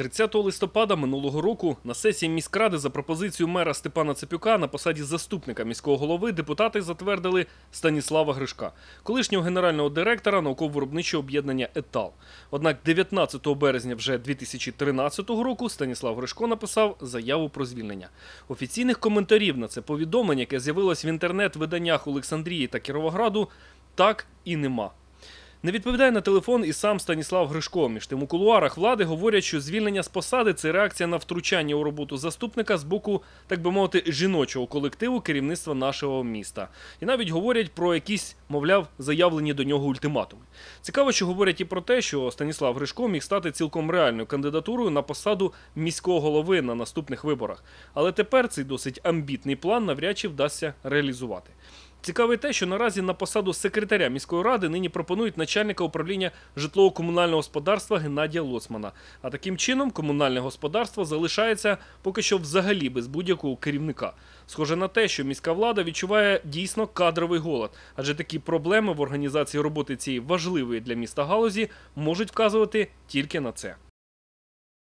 30 листопада минулого року на сесії міськради за пропозицією мера Степана Цепюка на посаді заступника міського голови депутати затвердили Станіслава Гришка, колишнього генерального директора науково-виробничого об'єднання Етал. Однак 19 березня вже 2013 року Станіслав Гришко написав заяву про звільнення. Офіційних коментарів на це повідомлення, яке з'явилось в інтернет-виданнях Олександрії та Кіровограду, так і нема. Не відповідає на телефон і сам Станіслав Гришко. Між тим у кулуарах влади говорять, що звільнення з посади це реакція на втручання у роботу заступника з боку, так би мовити, жіночого колективу керівництва нашого міста. І навіть говорять про якісь, мовляв, заявлені до нього ультиматуми. Цікаво, що говорять і про те, що Станіслав Гришко міг стати цілком реальною кандидатурою на посаду міського голови на наступних виборах. Але тепер цей досить амбітний план навряд чи вдасться реалізувати. Цікаве те, що наразі на посаду секретаря міської ради нині пропонують начальника управління житлово-комунального господарства Геннадія Лоцмана. А таким чином комунальне господарство залишається поки що взагалі без будь-якого керівника. Схоже на те, що міська влада відчуває дійсно кадровий голод, адже такі проблеми в організації роботи цієї важливої для міста галузі можуть вказувати тільки на це.